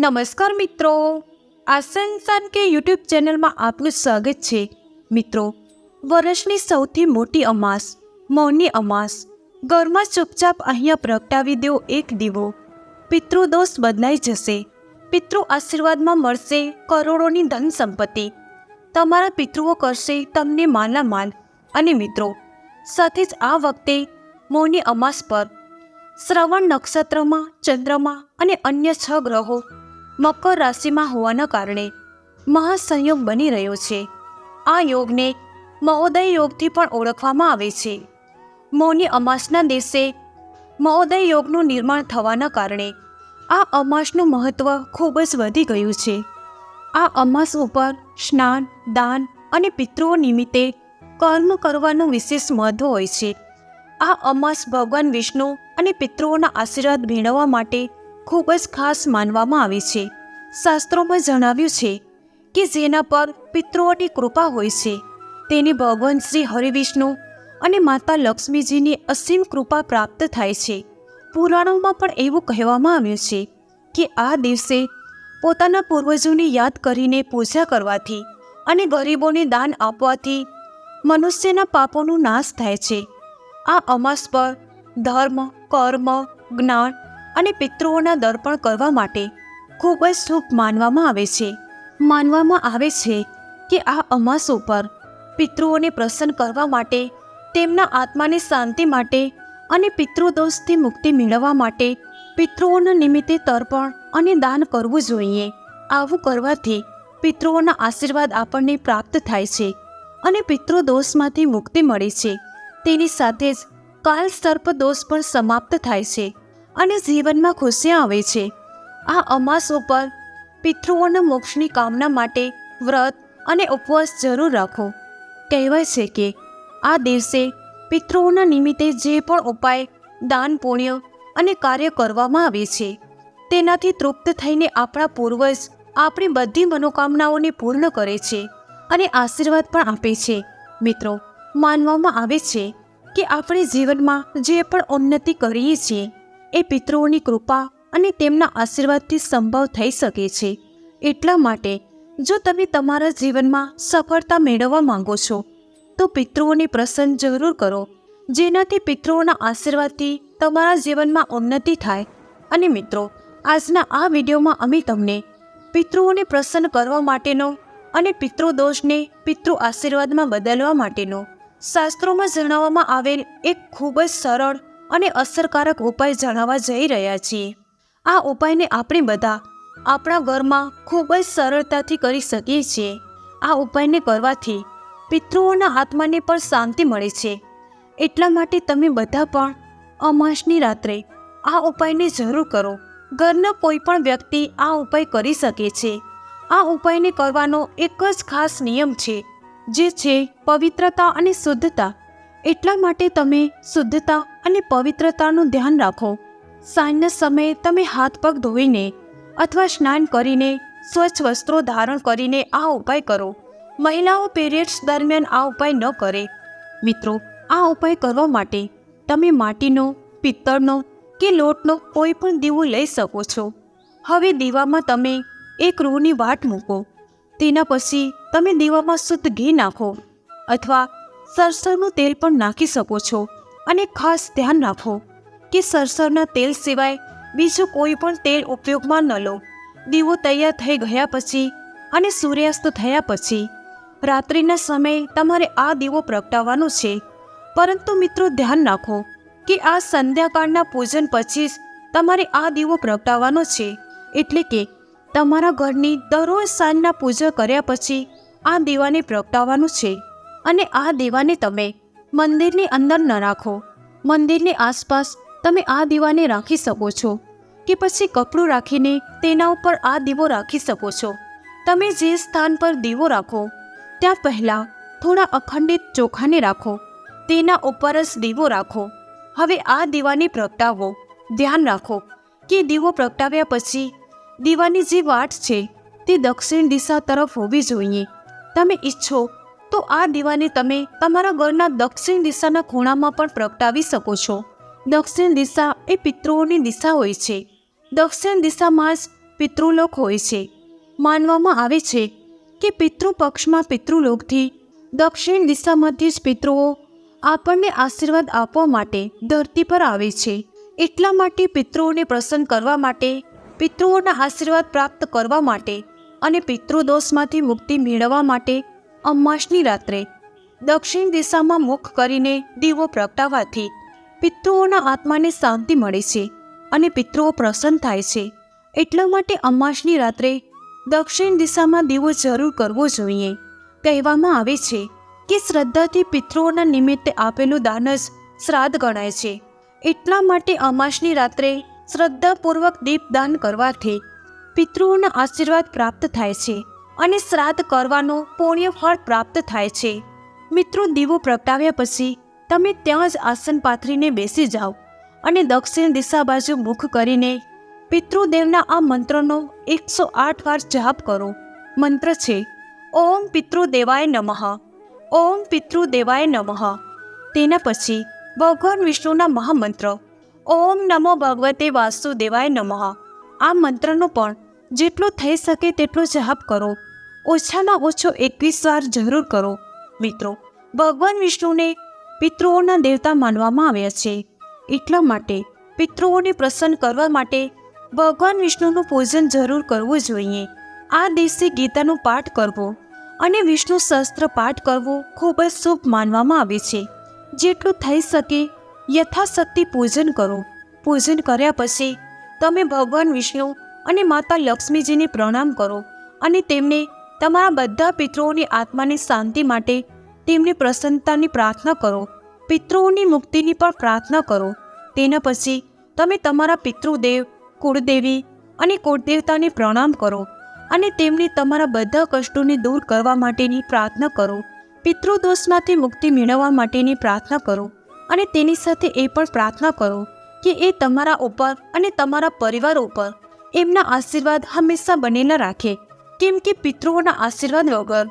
નમસ્કાર મિત્રો. આસનસાન કે યુટ્યુબ ચેનલમાં આપનું સ્વાગત છે. મિત્રો, વર્ષની સૌથી મોટી અમાસ, મૌની અમાસ, ઘરમાં ચૂપચાપ અહીંયા પ્રગટાવી દેવો એક દીવો. પિતૃદોષ બદલાઈ જશે. પિતૃ આશીર્વાદમાં મળશે કરોડોની ધન સંપત્તિ. તમારા પિતૃઓ કરશે તમને માલામાલ અને મિત્રો, સાથે જ આ વખતે મૌની અમાસ પર શ્રવણ નક્ષત્રમાં, ચંદ્રમાં અને અન્ય છ ગ્રહો મકર રાશિમાં હોવાના કારણે મહાસંયોગ બની રહ્યો છે. આ યોગને મહોદય યોગથી પણ ઓળખવામાં આવે છે. મૌની અમાસના દિવસે મહોદય યોગનું નિર્માણ થવાના કારણે આ અમાસનું મહત્ત્વ ખૂબ જ વધી ગયું છે. આ અમાસ ઉપર સ્નાન, દાન અને પિતૃઓ નિમિત્તે કર્મ કરવાનું વિશેષ મહત્વ હોય છે. આ અમાસ ભગવાન વિષ્ણુ અને પિતૃઓના આશીર્વાદ મેળવવા માટે ખૂબ જ ખાસ માનવામાં આવે છે. શાસ્ત્રોમાં જણાવ્યું છે કે જેના પર પિતૃઓની કૃપા હોય છે, તેને ભગવાન શ્રી હરિવિષ્ણુ અને માતા લક્ષ્મીજીની અસીમ કૃપા પ્રાપ્ત થાય છે. પુરાણોમાં પણ એવું કહેવામાં આવ્યું છે કે આ દિવસે પોતાના પૂર્વજોની યાદ કરીને પૂજા કરવાથી અને ગરીબોને દાન આપવાથી મનુષ્યના પાપોનો નાશ થાય છે. આ અમાસ પર ધર્મ, કર્મ, જ્ઞાન અને પિતૃઓના દર્પણ કરવા માટે ખૂબ જ શુભ માનવામાં આવે છે. માનવામાં આવે છે કે આ અમાસ ઉપર પિતૃઓને પ્રસન્ન કરવા માટે, તેમના આત્માની શાંતિ માટે અને પિતૃદોષથી મુક્તિ મેળવવા માટે પિતૃઓના નિમિત્તે તર્પણ અને દાન કરવું જોઈએ. આવું કરવાથી પિતૃઓના આશીર્વાદ આપણને પ્રાપ્ત થાય છે અને પિતૃદોષમાંથી મુક્તિ મળે છે. તેની સાથે જ કાલ સર્પ દોષ પણ સમાપ્ત થાય છે. અને જીવનમાં ખુશિયા આવે છે. આ અમાસ ઉપર પિતૃઓના મોક્ષની કામના માટે વ્રત અને ઉપવાસ જરૂર રાખો. કહેવાય છે કે આ દિવસે પિતૃઓના નિમિત્તે જે પણ ઉપાય, દાન, પુણ્ય અને કાર્ય કરવામાં આવે છે, તેનાથી તૃપ્ત થઈને આપણા પૂર્વજ આપણી બધી મનોકામનાઓને પૂર્ણ કરે છે અને આશીર્વાદ પણ આપે છે. મિત્રો, માનવામાં આવે છે કે આપણે જીવનમાં જે પણ ઉન્નતિ કરીએ છીએ એ પિતૃઓની કૃપા અને તેમના આશીર્વાદથી સંભવ થઈ શકે છે. એટલા માટે, જો તમે તમારા જીવનમાં સફળતા મેળવવા માંગો છો, તો પિતૃઓને પ્રસન્ન જરૂર કરો, જેનાથી પિતૃઓના આશીર્વાદથી તમારા જીવનમાં ઉન્નતિ થાય. અને મિત્રો, આજના આ વિડીયોમાં અમે તમને પિતૃઓને પ્રસન્ન કરવા માટેનો અને પિતૃદોષને પિતૃ આશીર્વાદમાં બદલવા માટેનો શાસ્ત્રોમાં જણાવવામાં આવેલ એક ખૂબ જ સરળ અને અસરકારક ઉપાય જણાવવા જઈ રહ્યા છીએ. આ ઉપાયને આપણે બધા આપણા ઘરમાં ખૂબ જ સરળતાથી કરી શકીએ છીએ. આ ઉપાયને કરવાથી પિતૃઓના આત્માને પણ શાંતિ મળે છે. એટલા માટે તમે બધા પણ અમાસની રાત્રે આ ઉપાયને જરૂર કરો. ઘરના કોઈ પણ વ્યક્તિ આ ઉપાય કરી શકે છે. આ ઉપાયને કરવાનો એક જ ખાસ નિયમ છે, જે છે પવિત્રતા અને શુદ્ધતા. એટલા માટે તમે શુદ્ધતા અને પવિત્રતાનું ધ્યાન રાખો. સાંજના સમયે તમે હાથ પગ ધોઈને અથવા સ્નાન કરીને સ્વચ્છ વસ્ત્રો ધારણ કરીને આ ઉપાય કરો. મહિલાઓ પીરિયડ્સ દરમિયાન આ ઉપાય ન કરે. મિત્રો, આ ઉપાય કરવા માટે તમે માટીનો, પિત્તળનો કે લોટનો કોઈ પણ દીવો લઈ શકો છો. હવે દીવામાં તમે એક રૂની વાટ મૂકો. તેના પછી તમે દીવામાં શુદ્ધ ઘી નાખો અથવા સરસરનું તેલ પણ નાખી શકો છો. અને ખાસ ધ્યાન રાખો કે સરસરના તેલ સિવાય બીજું કોઈ પણ તેલ ઉપયોગમાં ન લો. દીવો તૈયાર થઈ ગયા પછી અને સૂર્યાસ્ત થયા પછી રાત્રિના સમયે તમારે આ દીવો પ્રગટાવવાનો છે. પરંતુ મિત્રો ધ્યાન રાખો કે આ સંધ્યાકાળના પૂજન પછી જ તમારે આ દીવો પ્રગટાવવાનો છે. એટલે કે તમારા ઘરની દરરોજ સાંજના પૂજા કર્યા પછી આ દીવાને પ્રગટાવવાનું છે. અને આ દીવાને તમે મંદિરની અંદર ન રાખો. મંદિરની આસપાસ તમે આ દીવાને રાખી શકો છો કે પછી કપડું રાખીને તેના ઉપર આ દીવો રાખી શકો છો. તમે જે સ્થાન પર દીવો રાખો, ત્યાં પહેલાં થોડા અખંડિત ચોખાને રાખો. તેના ઉપર જ દીવો રાખો. હવે આ દીવાને પ્રગટાવો. ધ્યાન રાખો કે દીવો પ્રગટાવ્યા પછી દીવાની જે વાટ છે તે દક્ષિણ દિશા તરફ હોવી જોઈએ. તમે ઈચ્છો તો આ દીવાને તમે તમારા ઘરના દક્ષિણ દિશાના ખૂણામાં પણ પ્રગટાવી શકો છો. દક્ષિણ દિશા એ પિતૃઓની દિશા હોય છે. દક્ષિણ દિશામાં જ પિતૃલોક હોય છે. માનવામાં આવે છે કે પિતૃપક્ષમાં પિતૃલોકથી દક્ષિણ દિશામાંથી જ પિતૃઓ આપણને આશીર્વાદ આપવા માટે ધરતી પર આવે છે. એટલા માટે પિતૃઓને પ્રસન્ન કરવા માટે, પિતૃઓના આશીર્વાદ પ્રાપ્ત કરવા માટે અને પિતૃદોષમાંથી મુક્તિ મેળવવા માટે અમાસની રાત્રે દક્ષિણ દિશામાં મુખ કરીને દીવો પ્રગટાવવાથી પિતૃઓના આત્માને શાંતિ મળે છે અને પિતૃઓ પ્રસન્ન થાય છે. એટલા માટે અમાસની રાત્રે દક્ષિણ દિશામાં દીવો જરૂર કરવો જોઈએ. કહેવામાં આવે છે કે શ્રદ્ધાથી પિતૃઓના નિમિત્તે આપેલું દાન જ શ્રાદ્ધ ગણાય છે. એટલા માટે અમાસની રાત્રે શ્રદ્ધાપૂર્વક દીપદાન કરવાથી પિતૃઓના આશીર્વાદ પ્રાપ્ત થાય છે. અને શ્રાદ્ધ કરવાનો પુણ્ય ફળ પ્રાપ્ત થાય છે. મિત્રો, દીવો પ્રગટાવ્યા પછી તમે ત્યાં જ આસન પાથરીને બેસી જાઓ અને દક્ષિણ દિશા બાજુ મુખ કરીને પિતૃદેવના આ મંત્રનો એકસો આઠ વાર જાપ કરો. મંત્ર છે, ઓમ પિતૃદેવાય નમઃ, ઓમ પિતૃદેવાય નમઃ. તેના પછી ભગવાન વિષ્ણુના મહામંત્ર, ઓમ નમો ભગવતે વાસુદેવાય નમઃ. આ મંત્રનો પણ જેટલો થઈ શકે તેટલો જાપ કરો. ઓછામાં ઓછો એકવીસ વાર જરૂર કરો. મિત્રો, ભગવાન વિષ્ણુને પિતૃઓના દેવતા માનવામાં આવ્યા છે. એટલા માટે પિતૃઓને પ્રસન્ન કરવા માટે ભગવાન વિષ્ણુનું પૂજન જરૂર કરવું જોઈએ. આ દિવસે ગીતાનો પાઠ કરવો અને વિષ્ણુ સહસ્ત્ર પાઠ કરવો ખૂબ જ શુભ માનવામાં આવે છે. જેટલું થઈ શકે યથાશક્તિ પૂજન કરો. પૂજન કર્યા પછી તમે ભગવાન વિષ્ણુ અને માતા લક્ષ્મીજીને પ્રણામ કરો અને તેમને તમારા બધા પિતૃઓની આત્માની શાંતિ માટે તેમની પ્રસન્નતાની પ્રાર્થના કરો. પિતૃઓની મુક્તિની પણ પ્રાર્થના કરો. તેના પછી તમે તમારા પિતૃદેવ, કુળદેવી અને કુળદેવતાને પ્રણામ કરો અને તેમને તમારા બધા કષ્ટોને દૂર કરવા માટેની પ્રાર્થના કરો. પિતૃદોષમાંથી મુક્તિ મેળવવા માટેની પ્રાર્થના કરો અને તેની સાથે એ પણ પ્રાર્થના કરો કે એ તમારા ઉપર અને તમારા પરિવાર ઉપર એમના આશીર્વાદ હંમેશા બનેલા રાખે. કેમ કે પિતૃઓના આશીર્વાદ વગર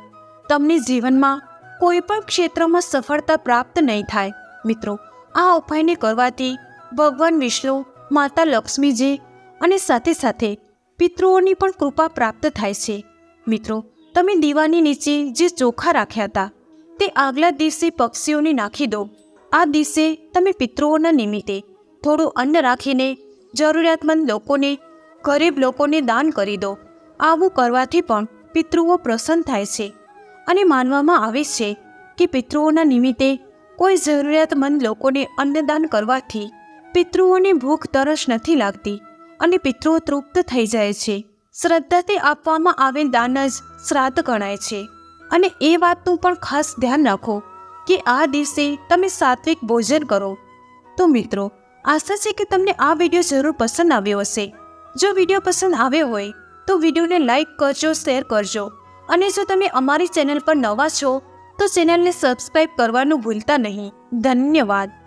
તમને જીવનમાં કોઈ પણ ક્ષેત્રમાં સફળતા પ્રાપ્ત નહીં થાય. મિત્રો, આ ઉપાયને કરવાથી ભગવાન વિષ્ણુ, માતા લક્ષ્મીજી અને સાથે સાથે પિતૃઓની પણ કૃપા પ્રાપ્ત થાય છે. મિત્રો, તમે દીવાની નીચે જે ચોખા રાખ્યા હતા, તે આગલા દિવસે પક્ષીઓને નાખી દો. આ દિવસે તમે પિતૃઓના નિમિત્તે થોડું અન્ન રાખીને જરૂરિયાતમંદ લોકોને, ગરીબ લોકોને દાન કરી દો. આવું કરવાથી પણ પિતૃઓ પ્રસન્ન થાય છે અને માનવામાં આવે છે કે પિતૃઓના નિમિત્તે કોઈ જરૂરિયાતમંદ લોકોને અન્નદાન કરવાથી પિતૃઓને ભૂખ તરસ નથી લાગતી અને પિતૃઓ તૃપ્ત થઈ જાય છે. શ્રદ્ધાથી આપવામાં આવેલ દાન જ શ્રાદ્ધ ગણાય છે. અને એ વાતનું પણ ખાસ ધ્યાન રાખો કે આ દિવસે તમે સાત્વિક ભોજન કરો. તો મિત્રો, આશા છે કે તમને આ વીડિયો જરૂર પસંદ આવ્યો હશે. જો વીડિયો પસંદ આવ્યો હોય તો વિડીયોને લાઈક કરજો, શેર કરજો. અને જો તમે અમારી ચેનલ પર નવા છો, તો ચેનલને સબસ્ક્રાઈબ કરવાનું ભૂલતા નહીં. ધન્યવાદ.